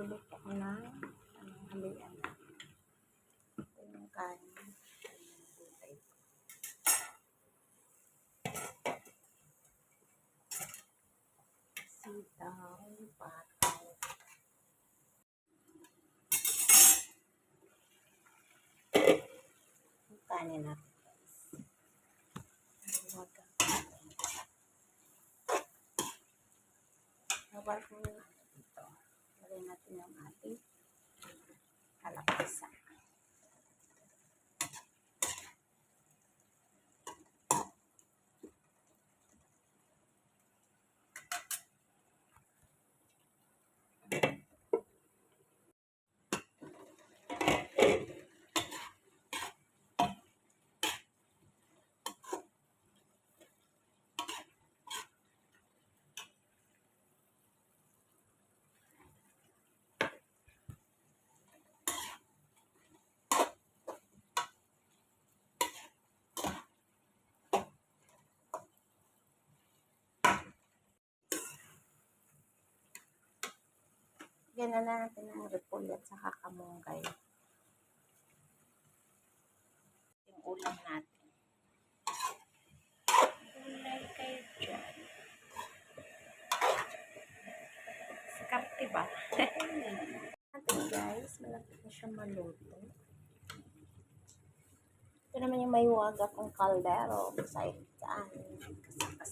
Magluluto ko ng anong halian. Ito yung kanin. Sitaw, bataw. Yung kanin natin. Natin yung ating kalapasa. Yan na natin ang repolyo at saka kamunggay. Yung ulam natin. Gulay kayo dyan. Sikarte ba? natin guys, malapit na siya maluto. Ito naman yung may waga kong kaldero. Masaya dyan. Kasama.